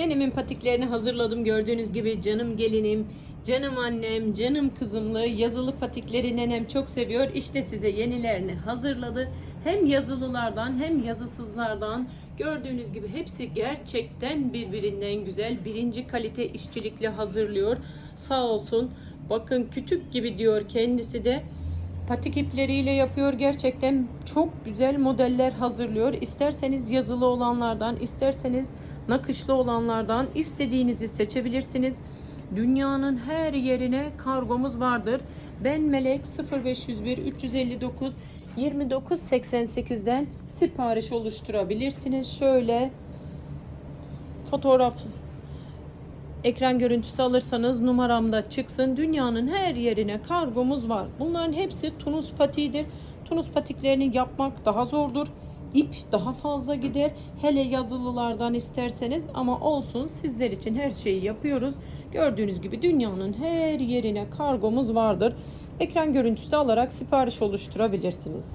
Nenemin patiklerini hazırladım gördüğünüz gibi canım gelinim, canım annem, canım kızımlı yazılı patikleri nenem çok seviyor. İşte size yenilerini hazırladı. Hem yazılılardan hem yazısızlardan gördüğünüz gibi hepsi gerçekten birbirinden güzel. Birinci kalite işçilikle hazırlıyor. Sağ olsun. Bakın kütük gibi diyor kendisi de patik ipleriyle yapıyor. Gerçekten çok güzel modeller hazırlıyor. İsterseniz yazılı olanlardan, isterseniz nakışlı olanlardan istediğinizi seçebilirsiniz. Dünyanın her yerine kargomuz vardır. Ben Melek 0501 359 2988'den sipariş oluşturabilirsiniz. Şöyle fotoğraf ekran görüntüsü alırsanız numaramda çıksın. Dünyanın her yerine kargomuz var. Bunların hepsi Tunus patiğidir. Tunus patiklerini yapmak daha zordur. İp daha fazla gider. Hele yazılılardan isterseniz ama olsun sizler için her şeyi yapıyoruz. Gördüğünüz gibi dünyanın her yerine kargomuz vardır. Ekran görüntüsü alarak sipariş oluşturabilirsiniz.